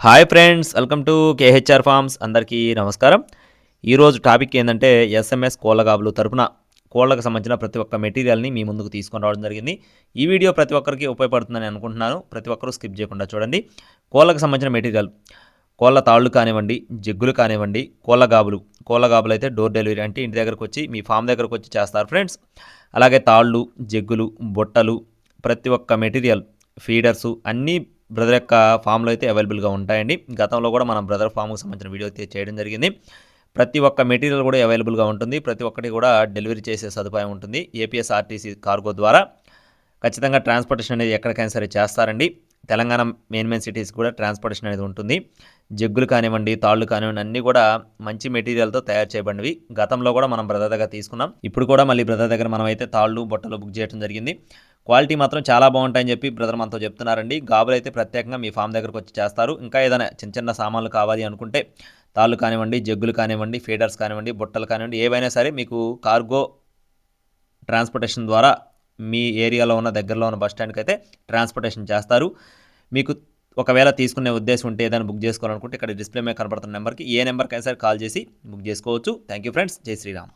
Hi friends welcome to KHR farms. అందరికీ నమస్కారం. ఈరోజు టాపిక్ ఏంటంటే ఎస్ఎంఎస్ కోళ్ళగాబులు తరపున కోళ్ళకు సంబంధించిన ప్రతి ఒక్క మెటీరియల్ని మీ ముందుకు తీసుకొని రావడం జరిగింది. ఈ వీడియో ప్రతి ఒక్కరికి ఉపయోగపడుతుందని అనుకుంటున్నాను. ప్రతి ఒక్కరూ స్కిప్ చేయకుండా చూడండి. కోళ్ళకు సంబంధించిన మెటీరియల్ కోళ్ళ తాళ్ళు కానివ్వండి జగ్గులు కానివ్వండి కోళ్ళ గాబులు కోళ్ళ అయితే డోర్ డెలివరీ అంటే ఇంటి దగ్గరకు వచ్చి మీ ఫామ్ దగ్గరకు వచ్చి చేస్తారు ఫ్రెండ్స్. అలాగే తాళ్ళు జగ్గులు బొట్టలు ప్రతి ఒక్క మెటీరియల్ ఫీడర్సు అన్నీ బ్రదర్ యొక్క ఫామ్లో అయితే అవైలబుల్గా ఉంటాయండి. గతంలో కూడా మనం బ్రదర్ ఫామ్కి సంబంధించిన వీడియో అయితే చేయడం జరిగింది. ప్రతి ఒక్క మెటీరియల్ కూడా అవైలబుల్గా ఉంటుంది. ప్రతి ఒక్కటి కూడా డెలివరీ చేసే సదుపాయం ఉంటుంది. ఏపీఎస్ఆర్టీసీ కార్గో ద్వారా ఖచ్చితంగా ట్రాన్స్పోర్టేషన్ అనేది ఎక్కడికైనా సరే చేస్తారండి. తెలంగాణ మెయిన్ మెయిన్ సిటీస్ కూడా ట్రాన్స్పోర్టేషన్ అనేది ఉంటుంది. జగ్గులు కానివ్వండి తాళ్ళు కానివ్వండి అన్నీ కూడా మంచి మెటీరియల్తో తయారు చేయబడినవి. గతంలో కూడా మనం బ్రదర్ దగ్గర తీసుకున్నాం. ఇప్పుడు కూడా మళ్ళీ బ్రదర్ దగ్గర మనం అయితే తాళ్ళు బొట్టలు బుక్ చేయడం జరిగింది. క్వాలిటీ మాత్రం చాలా బాగుంటాయని చెప్పి బ్రదర్ మనతో చెప్తున్నారండి. గాబులు అయితే ప్రత్యేకంగా మీ ఫామ్ దగ్గరకు వచ్చి చేస్తారు. ఇంకా ఏదైనా చిన్న చిన్న సామాన్లు కావాలి అనుకుంటే తాళ్ళు కానివ్వండి జగ్గులు కానివ్వండి ఫీడర్స్ కానివ్వండి బుట్టలు కానివ్వండి ఏవైనా సరే మీకు కార్గో ట్రాన్స్పోర్టేషన్ ద్వారా మీ ఏరియాలో ఉన్న దగ్గరలో ఉన్న బస్ స్టాండ్కి అయితే ట్రాన్స్పోర్టేషన్ చేస్తారు. మీకు ఒకవేళ తీసుకునే ఉద్దేశం ఉంటే ఏదైనా బుక్ చేసుకోవాలనుకుంటే ఇక్కడ డిస్ప్లే మీద కనబడుతున్న నెంబర్కి ఏ నెంబర్కి అయినా సరే కాల్ చేసి బుక్ చేసుకోవచ్చు. Thank you friends. జై శ్రీరామ్.